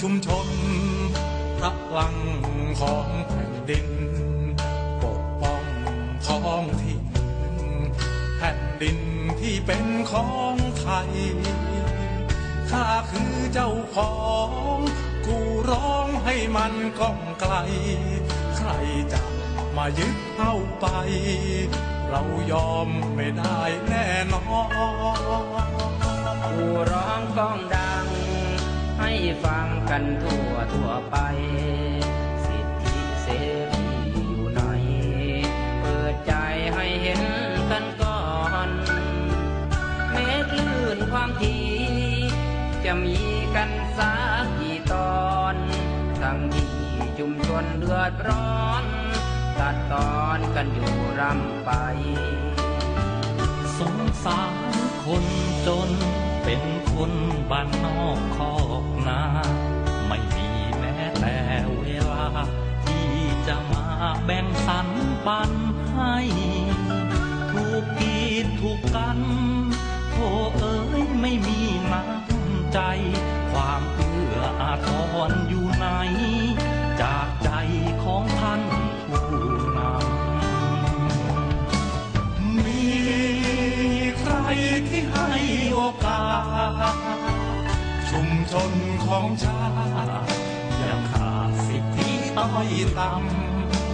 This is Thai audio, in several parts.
ชุมชนพลังของแผ่นดิน ปกป้องท้องถิ่นแผ่นดินที่เป็นของไทย ข้าคือเจ้าของ กูร้องให้มันก้องไกล ใครจะมายึดเอาไป เรายอมไม่ได้แน่นอนผู้ร้องก้องได้ กันทั่วทั่วไป สิทธิเสรีอยู่ไหน เปิดใจให้เห็นกันก่อนแม้คลื่นความทีจะมีกันสักกี่ตอนทั้งที่ชุมชนเดือดร้อน ตัดตอนกันอยู่รำไป สงสารคนจน ถูกกันโธ่เอ๋ยไม่มีน้ำใจ ความเอื้ออาทรอยู่ไหน จากใจของท่านผู้นำมีใครที่ให้โอกาส ชุมชนของชาติยังขาดสิทธิต้อยต่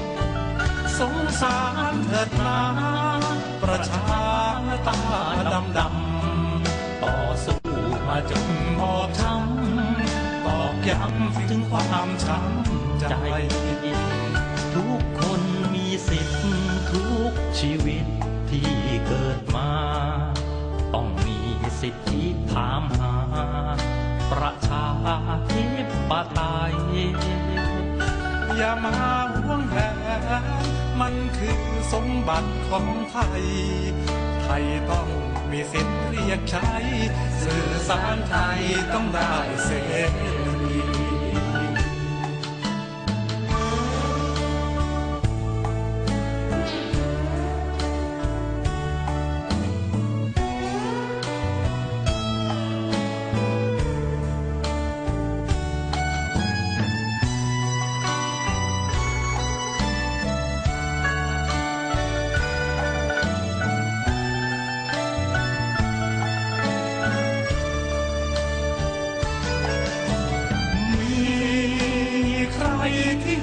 ำสงสารเถิดนา ประชาตาดำดำต่อสู้มาจนบอบช้ำตอกย้ำถึงความช้ำใจ ทุกคนมีสิทธิ์ทุกชีวิตที่เกิดมา ต้องมีสิทธิถามหา ประชาธิปไตยอย่ามาห่วงแหน มันคือสมบัติของไทย ไทยต้องมีสิทธิ์เรียกใช้ สื่อสารไทยต้องได้เสรี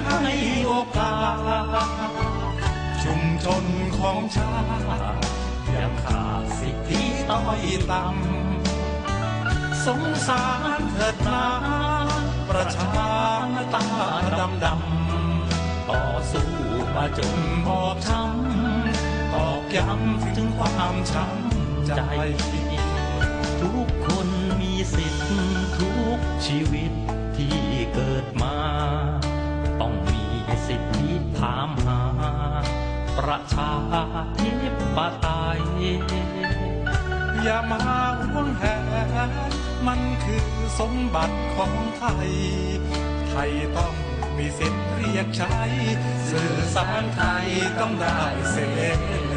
ให้โอกาสชุมชนของชาติยังขาดสิทธิต้อยต่ำสงสารเถิดนาประชาตาดำดำต่อสู้มาจนบอบช้ำตอกย้ำถึงความช้ำใจทุกคนมีสิทธิ์ทุกชีวิตที่เกิดมา ประชาธิปไตย อย่ามาห่วงแหนมันคือสมบัติของไทย ไทยต้องมีสิทธิ์เรียกใช้ สื่อสารไทยต้องได้เสรี